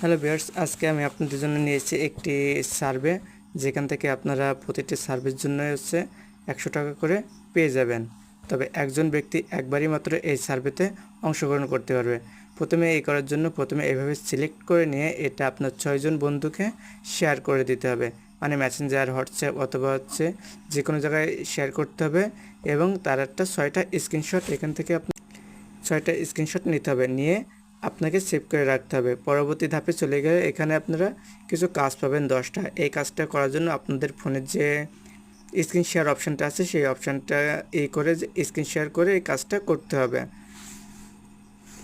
Hello বিয়ার্স আজকে আমি আপনাদের জন্য নিয়েছি একটি সার্ভে যেখান থেকে আপনারা প্রতিটি সার্ভের জন্য হচ্ছে একশো টাকা করে পেয়ে যাবেন। তবে একজন ব্যক্তি একবারই মাত্র এই সার্ভেতে অংশগ্রহণ করতে পারবে। প্রথমে এই করার জন্য প্রথমে এভাবে সিলেক্ট করে নিয়ে এটা আপনার ছয়জন বন্ধুকে শেয়ার করে দিতে হবে। মানে মেসেঞ্জার হোয়াটসঅ্যাপ অথবা হচ্ছে যে কোনো জায়গায় শেয়ার করতে হবে এবং তার একটা ছয়টা স্ক্রিনশট এখান থেকে আপনি ছয়টা স্ক্রিনশট নিতে হবে। নিয়ে আপনাকে সেভ করে রাখতে হবে। পরবর্তী ধাপে চলে গেলে এখানে আপনারা কিছু কাজ পাবেন দশটা। এই কাজটা করার জন্য আপনাদের ফোনের যে স্ক্রিন শেয়ার অপশানটা আছে, সেই অপশানটা এই করে স্ক্রিন শেয়ার করে এই কাজটা করতে হবে।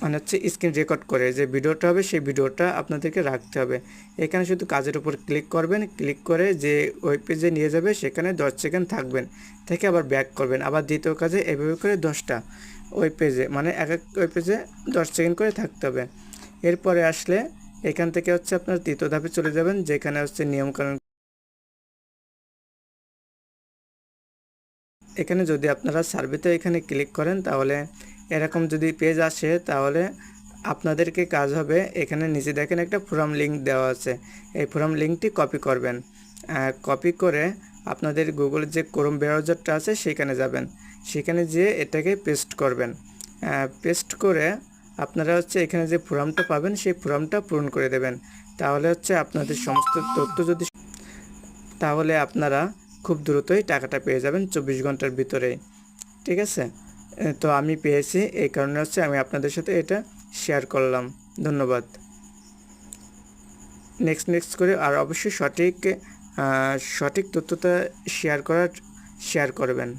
মানে হচ্ছে স্ক্রিন রেকর্ড করে যে ভিডিওটা হবে, সেই ভিডিওটা আপনাদেরকে রাখতে হবে। এখানে শুধু কাজের উপর ক্লিক করবেন ক্লিক করে যে ওয়েব পেজে নিয়ে যাবে, সেখানে দশ সেকেন্ড থাকবেন। থেকে আবার ব্যাক করবেন। আবার দ্বিতীয় কাজে এভাবে করে দশটা। ওই পেজে মানে এক এক ওই পেজে দশ সেকেন্ড করে থাকতে হবে। এরপরে আসলে এখান থেকে হচ্ছে আপনার তৃতীয় ধাপে চলে যাবেন, যেখানে হচ্ছে নিয়মকানুন। এখানে যদি আপনারা সার্ভেতে এখানে ক্লিক করেন, তাহলে এরকম যদি পেজ আসে, তাহলে আপনাদেরকে কাজ হবে, এখানে নিচে দেখেন একটা ফোরাম লিঙ্ক দেওয়া আছে। এই ফোরাম লিঙ্কটি কপি করবেন। কপি করে আপনাদের গুগলের যে ক্রোম ব্রাউজারটা আছে সেখানে যাবেন। সেখানে যেয়ে এটাকে পেস্ট করবেন। পেস্ট করে আপনারা হচ্ছে এখানে যে ফোরামটা পাবেন সেই ফোরামটা পূরণ করে দেবেন। তাহলে হচ্ছে আপনাদের সমস্ত তথ্য যদি তাহলে আপনারা খুব দ্রুতই টাকাটা পেয়ে যাবেন চব্বিশ ঘণ্টার ভিতরেই। ঠিক আছে? তো আমি পেয়েছি, এই কারণে হচ্ছে আমি আপনাদের সাথে এটা শেয়ার করলাম। ধন্যবাদ। নেক্সট নেক্সট করে আর অবশ্যই সঠিক সঠিক তথ্যটা শেয়ার করার শেয়ার করবেন।